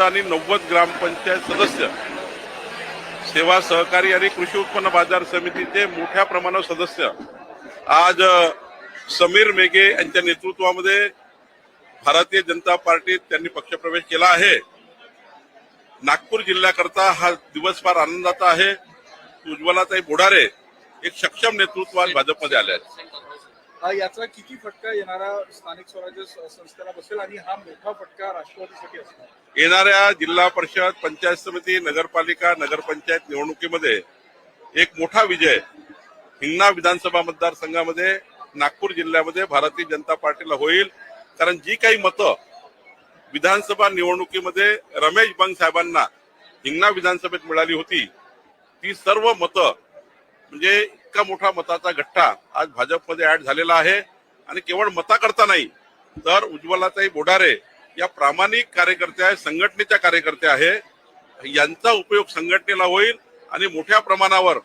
आणि नव्वद ग्रामपंचायत सदस्य सेवा सहकारी आणि कृषी उत्पन्न बाजार समितीचे मोठ्या प्रमाणावर सदस्य. आज समीर मेघे यांच्या नेतृत्वामध्ये भारतीय जनता पार्टीत त्यांनी पक्षप्रवेश केला आहे. नागपूर जिल्ह्याकरता हा दिवस फार आनंदाचा आहे. उज्ज्वलाताई बोडारे एक सक्षम नेतृत्व आज भाजपमध्ये आले आहेत. याचा किती फटका येणारा स्थानिक स्वराज्य संस्थेला बसेल आणि हा मोठा फटका राष्ट्रवादीसाठी असेल येणाऱ्या जिल्हा परिषद पंचायत समिती नगरपालिका नगरपंचायत निवडणुकीमध्ये एक मोठा विजय हिंगणा विधानसभा मतदारसंघामध्ये नागपूर जिल्ह्यामध्ये भारतीय जनता पार्टीला होईल. कारण जी काही मतं विधानसभा निवडणुकीमध्ये रमेश बंग साहेबांना हिंगणा विधानसभेत मिळाली होती ती सर्व मतं म्हणजे इतका मोठा मताचा गट्टा आज भाजपमध्ये ऍड झालेला आहे. आणि केवळ मताकरता नाही तर उज्ज्वलाताई बोडारे या प्रामाणिक कार्यकर्त्या आहे संघटनेच्या कार्यकर्त्या आहे. यांचा उपयोग संघटनेला होईल आणि मोठ्या प्रमाणावर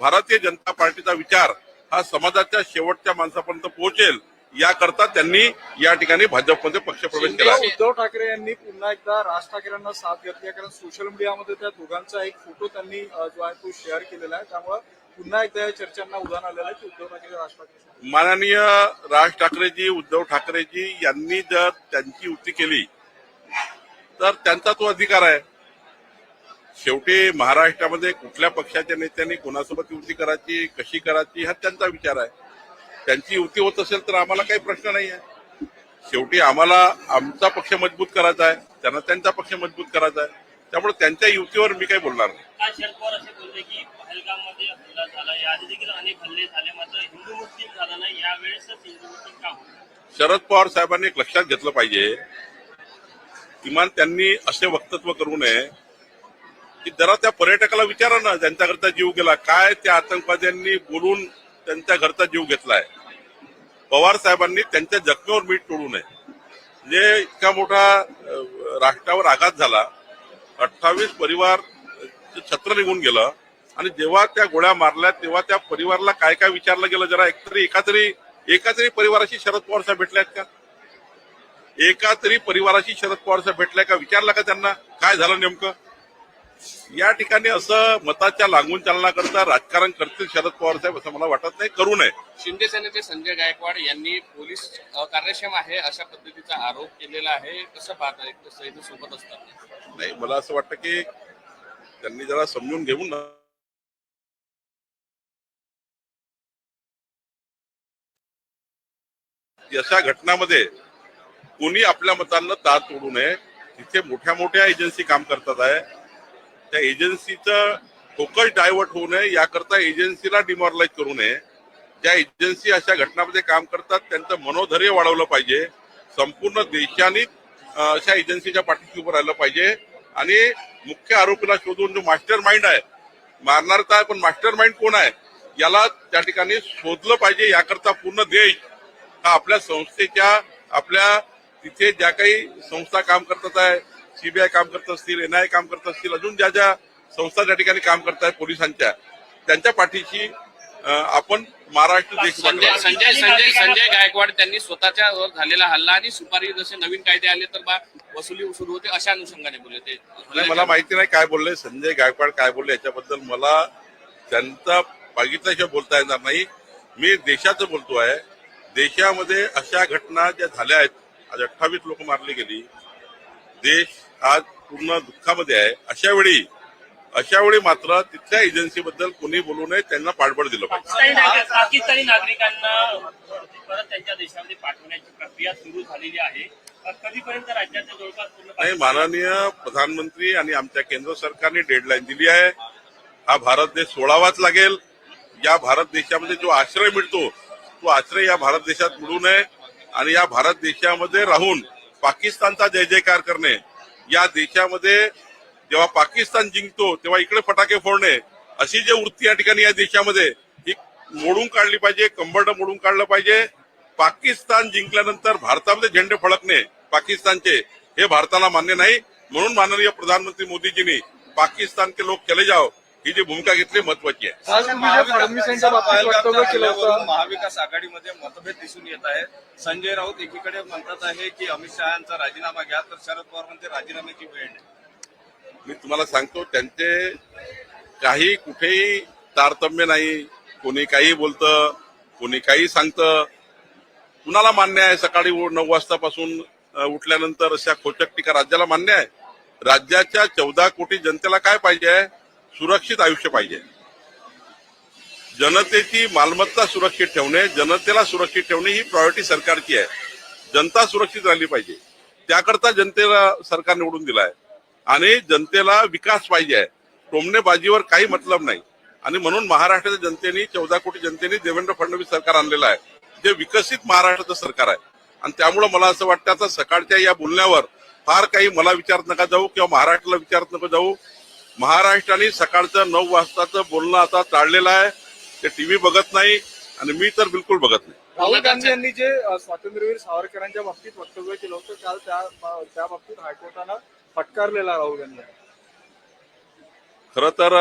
भारतीय जनता पार्टीचा विचार हा समाजाच्या शेवटच्या माणसापर्यंत पोहोचेल याकरता त्यांनी या ठिकाणी भाजपमध्ये पक्षप्रवेश केला. उद्धव ठाकरे यांनी पुन्हा एकदा राज ठाकरेंना साथ घेतली कारण सोशल मीडियामध्ये त्या दोघांचा एक फोटो त्यांनी जो आहे तो शेअर केलेला आहे. त्यामुळे पुन्हा एकदा या चर्चांना उदाहरण आलेलं आहे की उद्धव ठाकरे राज ठाकरे माननीय राज ठाकरेजी उद्धव ठाकरेजी यांनी जर त्यांची युती केली तर त्यांचा तो अधिकार आहे. शेवटी महाराष्ट्रामध्ये कुठल्या पक्षाच्या नेत्यांनी कोणासोबत युती करायची कशी करायची हा त्यांचा विचार आहे. त्यांची युती होत असेल तर आम्हाला काही प्रश्न नाही आहे शेवटी आम्हाला आमचा पक्ष मजबूत करायचा आहे त्यांना त्यांचा पक्ष मजबूत करायचा आहे. त्यामुळे त्यांच्या युतीवर मी काही बोलणार नाही. शरद पवार साहेबांनी एक लक्षात घेतलं पाहिजे किमान त्यांनी असे वक्तव्य करू नये की जरा त्या पर्यटकाला विचारा ना त्यांच्याकरता जीव गेला. काय त्या आतंकवाद्यांनी बोलून त्यांच्या घरचा जीव घेतलाय? पवार साहेबांनी त्यांच्या जखमेवर मीठ तोडू नये. म्हणजे इतका मोठा राष्ट्रावर आघात झाला अठ्ठावीस परिवार छत्र निघून गेलं. आणि जेव्हा त्या गोळ्या मारल्या तेव्हा त्या परिवाराला काय काय विचारलं गेलं? जरा एकतरी एका तरी एका तरी परिवाराशी शरद पवार साहेब भेटल्यात का? एका तरी परिवाराशी शरद पवार साहेब भेटल्या का? विचारलं का त्यांना? काय झालं नेमकं? या ठिकाणी असं मताच्या लागून चालण्याकरता राजकारण करतील शरद पवार साहेब असं मला वाटत नाही. करू नये. शिंदे सेनेचे संजय गायकवाड यांनी पोलीस कार्यक्षम आहे अशा पद्धतीचा आरोप केलेला आहे. कसं पाहता सोबत असतात? नाही मला असं वाटतं की त्यांनी जरा समजून घेऊन ना अशा घटनामध्ये कोणी आपल्या मतांना दाद तोडू नये. तिथे मोठ्या मोठ्या एजन्सी काम करतात आहे. त्या एजन्सीचं फोकस डायव्हर्ट होऊ नये याकरता एजन्सीला डिमॉरलाइज करू नये. ज्या एजन्सी अशा घटनामध्ये काम करतात त्यांचं मनोधैर्य वाढवलं पाहिजे. संपूर्ण देशाने अशा एजन्सीच्या पाठीशी उभं राहिलं पाहिजे. आणि मुख्य आरोपीला शोधून जो मास्टर माइंड आहे मारणार तर आहे पण मास्टर माइंड कोण आहे याला त्या ठिकाणी शोधलं पाहिजे याकरता पूर्ण देश हा आपल्या संस्थेच्या आपल्या तिथे ज्या काही संस्था काम करतात आहे सीबीआय काम करत असतील एनआय काम करत असतील अजून ज्या ज्या संस्था त्या ठिकाणी काम करत आहेत पोलिसांच्या त्यांच्या पाठीशी आपण महाराष्ट्र संजय. संजय संजय संजय गायकवाड त्यांनी स्वतःच्या वर झालेला हल्ला आणि सुपारी जसे नवीन कायदे आले तर बा वसुली सुरू होते अशा अनुषंगाने बोलले ते. मला माहिती नाही काय बोलले संजय गायकवाड काय बोलले याच्याबद्दल मला त्यांचा बघितल्याशिवाय बोलता येणार नाही. मी देशाचं बोलतो आहे देशामध्ये अशा घटना ज्या झाल्या आहेत आज अठ्ठावीस लोक मारली गेली. देश आज पूर्ण दुःखामध्ये आहे अशा वेळी अशा वेळी मात्र तिथल्या एजन्सीबद्दल कोणी बोलू नये त्यांना पाठबळ दिलं पाहिजे. पाकिस्तानी नागरिक पाकिस्तानी नागरिकांना परत त्यांच्या देशामध्ये पाठवण्याची प्रक्रिया सुरू झालेली आहे. कधीपर्यंत राज्याच्या जवळपास नाही माननीय प्रधानमंत्री आणि आमच्या केंद्र सरकारने डेडलाईन दिली आहे. हा भारत देश सोडावाच लागेल. या भारत देशामध्ये जो आश्रय मिळतो तो आश्रय या भारत देशात मिळू नये. आणि या भारत देशामध्ये राहून पाकिस्तानचा जय जयकार करणे या देशामध्ये जेव्हा पाकिस्तान जिंकतो तेव्हा इकडे फटाके फोडणे अशी जी वृत्ती या ठिकाणी या देशामध्ये ही मोडून काढली पाहिजे कंबरड मोडून काढलं पाहिजे. पाकिस्तान जिंकल्यानंतर भारतामध्ये झेंडे फडकणे पाकिस्तानचे हे भारताला मान्य नाही. म्हणून माननीय प्रधानमंत्री मोदीजींनी पाकिस्तान के लोक चले जाओ ही जी भूमिका घेतली महत्वाची आहे. महाविकास आघाडीमध्ये मतभेद दिसून येत आहे संजय राऊत एकीकडे म्हणतात आहे की अमित शहा यांचा राजीनामा घ्या तर शरद पवार म्हणते राजीनाम्याची वेळ नाही. मी तुम्हाला सांगतो त्यांचे काही कुठेही तारतम्य नाही. कोणी काही बोलतं कोणी काही सांगतं. कुणाला मान्य आहे? सकाळी नऊ वाजतापासून उठल्यानंतर अशा खोचक टीका राज्याला मान्य आहे. राज्याच्या चौदा कोटी जनतेला काय पाहिजे आहे? सुरक्षित आयुष्य पाहिजे. जनतेची मालमत्ता सुरक्षित ठेवणे जनतेला सुरक्षित ठेवणे ही प्रायोरिटी सरकारची आहे. जनता सुरक्षित राहिली पाहिजे. त्याकरता जनतेला सरकार निवडून दिलाय. आणि जनतेला विकास पाहिजे आहे. टोमणेबाजीवर काही मतलब नाही. आणि म्हणून महाराष्ट्राच्या जनतेने चौदा कोटी जनतेने देवेंद्र फडणवीस सरकार आणलेलं आहे. जे विकसित महाराष्ट्राचं सरकार आहे. आणि त्यामुळे मला असं वाटतं आता सकाळच्या या बोलण्यावर फार काही मला विचारत नका जाऊ किंवा महाराष्ट्राला विचारत नका जाऊ. महाराष्ट्राने सकाळचं नऊ वाजताचं बोलणं आता टाळलेलं आहे. ते टीव्ही बघत नाही आणि मी तर बिलकुल बघत नाही. राहुल गांधी यांनी जे स्वातंत्र्यवीर सावरकरांच्या बाबतीत वक्तव्य केलं होतं काल त्या त्या बाबतीत हायकोर्टानं फटकारलेला राहुल गांधी. खर तर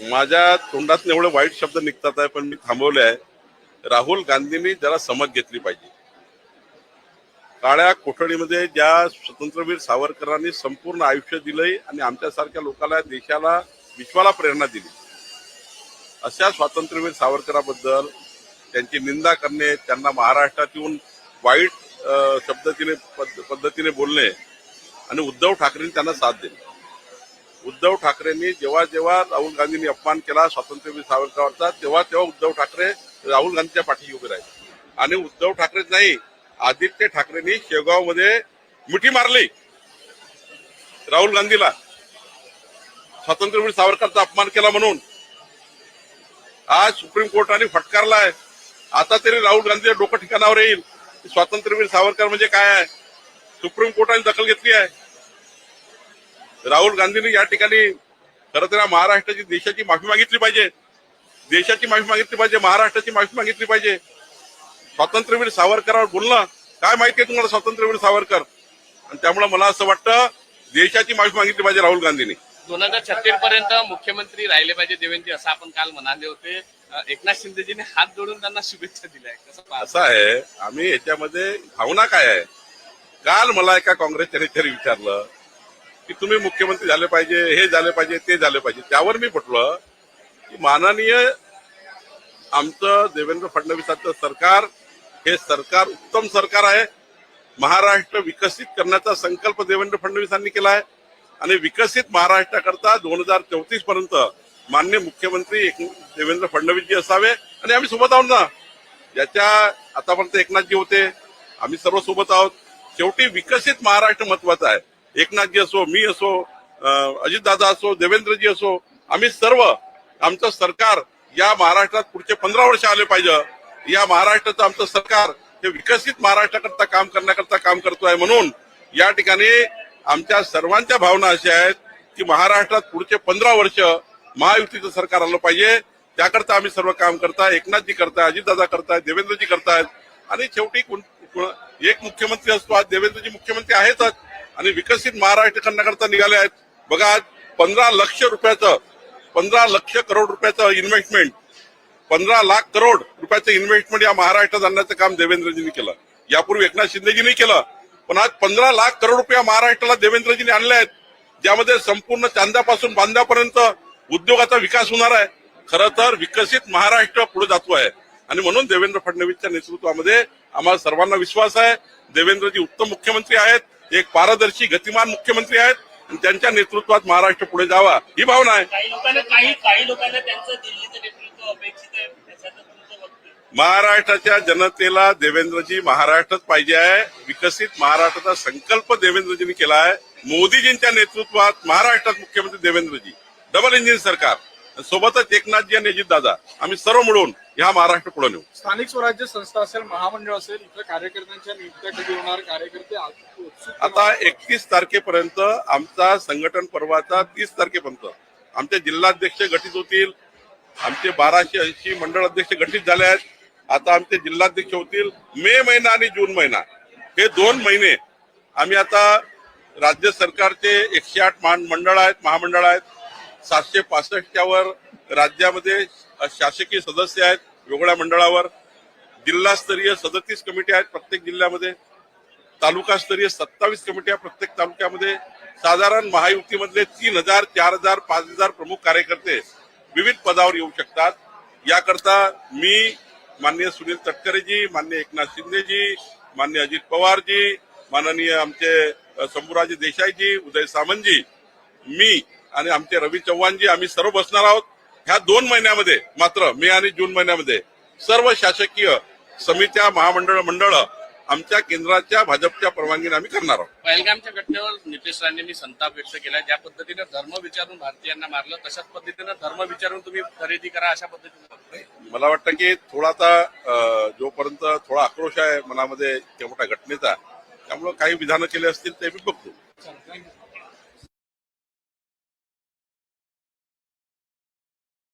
माझ्या तोंडात एवढे वाईट शब्द निघतात आहे पण मी थांबवले आहे. राहुल गांधींनी जरा समज घेतली पाहिजे. काळ्या कोठडीमध्ये ज्या स्वतंत्रवीर सावरकरांनी संपूर्ण आयुष्य दिलंय आणि आमच्यासारख्या लोकांना देशाला विश्वाला प्रेरणा दिली. अशा स्वातंत्र्यवीर सावरकराबद्दल त्यांची निंदा करणे त्यांना महाराष्ट्रात येऊन वाईट शब्दतीने पद्धतीने बोलणे आणि उद्धव ठाकरेंनी त्यांना साथ दिली. उद्धव ठाकरेंनी जेव्हा जेव्हा राहुल गांधींनी अपमान केला स्वातंत्र्यवीर सावरकरांचा तेव्हा तेव्हा उद्धव ठाकरे राहुल गांधीच्या पाठीशी उभे राहिले. आणि उद्धव ठाकरेच नाही आदित्य ठाकरेंनी शेगावमध्ये मिठी मारली. राहुल गांधीला. स्वातंत्र्यवीर सावरकरचा अपमान केला म्हणून. आज सुप्रीम कोर्टाने फटकारलाय. आता तरी राहुल गांधी डोकं ठिकाणावर येईल. स्वातंत्र्यवीर सावरकर म्हणजे काय आहे? सुप्रीम कोर्टाने दखल घेतली आहे. राहुल गांधींनी या ठिकाणी खरं तर महाराष्ट्राची देशाची माफी मागितली पाहिजे. देशाची माफी मागितली पाहिजे महाराष्ट्राची माफी मागितली पाहिजे. स्वातंत्र्यवीर सावरकरावर बोलणं काय माहिती आहे तुम्हाला स्वातंत्र्यवीर सावरकर? आणि त्यामुळे मला असं वाटतं देशाची माफी मागितली पाहिजे राहुल गांधींनी. दोन हजार छत्तीस पर्यंत मुख्यमंत्री राहिले पाहिजे देवेंद्रजी असं आपण काल म्हणाले होते. एकनाथ शिंदेजीने हात जोडून त्यांना शुभेच्छा दिल्या? असं आहे आम्ही याच्यामध्ये भावना काय आहे? काल मला एका काँग्रेसच्या नेत्याने विचारलं की तुम्ही मुख्यमंत्री झाले पाहिजे हे झाले पाहिजे ते झाले पाहिजे. त्यावर मी म्हटलं की माननीय आमचं देवेंद्र फडणवीसांचं सरकार हे सरकार उत्तम सरकार आहे. महाराष्ट्र विकसित करण्याचा संकल्प देवेंद्र फडणवीसांनी केला आहे. आणि विकसित महाराष्ट्राकरता दोन हजार चौतीस पर्यंत मान्य मुख्यमंत्री देवेंद्र फडणवीसजी असावे. आणि आम्ही सोबत आहोत ना. ज्याच्या आतापर्यंत एकनाथजी होते. आम्ही सर्व सोबत आहोत. शेवटी विकसित महाराष्ट्र महत्त्वाचा आहे. एकनाथजी असो मी असो अजितदादा असो देवेंद्रजी असो आम्ही सर्व आमचं सरकार या महाराष्ट्रात पुढचे पंधरा वर्ष आले पाहिजे. या महाराष्ट्राचं आमचं सरकार हे विकसित महाराष्ट्राकरता काम करण्याकरता काम करतोय म्हणून या ठिकाणी आमच्या सर्वांच्या भावना अशा आहेत की महाराष्ट्रात पुढचे पंधरा वर्ष महायुतीचं सरकार आलं पाहिजे. त्याकरता आम्ही सर्व काम करताय. एकनाथजी करताय अजितदादा करतायत देवेंद्रजी करतायत. आणि शेवटी कोण- एक मुख्यमंत्री असतो आज देवेंद्रजी मुख्यमंत्री आहेतच. आणि विकसित महाराष्ट्र करण्याकरता निघाले आहेत. बघा आज पंधरा लक्ष रुपयाचं पंधरा लक्ष करोड रुपयाचं इन्व्हेस्टमेंट पंधरा लाख करोड रुपयाचं इन्व्हेस्टमेंट या महाराष्ट्रात आणण्याचं काम देवेंद्रजींनी केलं. यापूर्वी एकनाथ शिंदेजींनी केलं. पण आज पंधरा लाख करोड रुपया महाराष्ट्राला देवेंद्रजींनी आणले आहेत. ज्यामध्ये संपूर्ण चांद्यापासून बांद्यापर्यंत उद्योगाचा विकास होणार आहे. खरं तर विकसित महाराष्ट्र पुढे जातो आहे. आणि म्हणून देवेंद्र फडणवीसच्या नेतृत्वामध्ये आम्हाला सर्वांना विश्वास आहे. देवेंद्रजी उत्तम मुख्यमंत्री आहेत. एक पारदर्शी गतिमान मुख्यमंत्री आहेत. आणि त्यांच्या नेतृत्वात महाराष्ट्र पुढे जावा ही भावना आहे. काही लोकांना काही काही लोकांना त्यांचं दिल्लीचं महाराष्ट्राच्या जनतेला देवेंद्रजी महाराष्ट्रच पाहिजे आहे. विकसित महाराष्ट्राचा संकल्प देवेंद्रजींनी केला आहे. मोदीजींच्या नेतृत्वात महाराष्ट्रात मुख्यमंत्री देवेंद्रजी डबल इंजिन सरकार सोबतच एकनाथजी आणि अजितदादा आम्ही सर्व मिळून ह्या महाराष्ट्र पुढे नेऊ. स्थानिक स्वराज्य संस्था असेल महामंडळ असेल इथं कार्यकर्त्यांच्या नियुक्त्या कधी होणार कार्यकर्ते उत्सुक आता एकतीस तारखेपर्यंत आमचा संघटन पर्वाचा तीस तारखेपर्यंत आमचे जिल्हाध्यक्ष गठीत होतील. आमचे बाराशे ऐंशी मंडळ अध्यक्ष गठीत झाले आहेत. आता आमचे जिल्हाध्यक्ष होतील मे महिना आणि जून महिना. हे दोन महिने आम्ही आता राज्य सरकारचे एकशे आठ मान- मंडळ आहेत महामंडळ आहेत. सातशे पासष्टच्यावर राज्यामध्ये शासकीय सदस्य आहेत वेगळ्या मंडळावर. जिल्हास्तरीय सदतीस कमिटी आहेत प्रत्येक जिल्ह्यामध्ये. तालुकास्तरीय सत्तावीस कमिट्या प्रत्येक तालुक्यामध्ये. साधारण महायुतीमधले तीन हजार चार हजार पाच हजार प्रमुख कार्यकर्ते विविध पदावर येऊ शकतात. याकरता मी माननीय सुनील तटकरेजी माननीय एकनाथ शिंदेजी माननीय अजित पवारजी माननीय आमचे शंभूराजे देसाईजी उदय सामंतजी मी आणि आमचे रवी चव्हाणजी आम्ही सर्व बसणार आहोत. ह्या दोन महिन्यामध्ये मात्र मे आणि जून महिन्यामध्ये सर्व शासकीय समित्या महामंडळ मंडळ आमच्या केंद्राच्या भाजपच्या परवानगीने आम्ही करणार आहोत. पहलगामच्या घटनेवर नितेश राणेंनी संताप व्यक्त केला ज्या पद्धतीने धर्म विचारून भारतीयांना मारलं तशाच पद्धतीने धर्म विचारून तुम्ही खरेदी करा अशा पद्धतीने मला वाटतं की थोडा आता अ, जोपर्यंत थोडा आक्रोश आहे मनामध्ये त्या मोठ्या घटनेचा त्यामुळे काही विधानं केले असतील ते मी बघतो.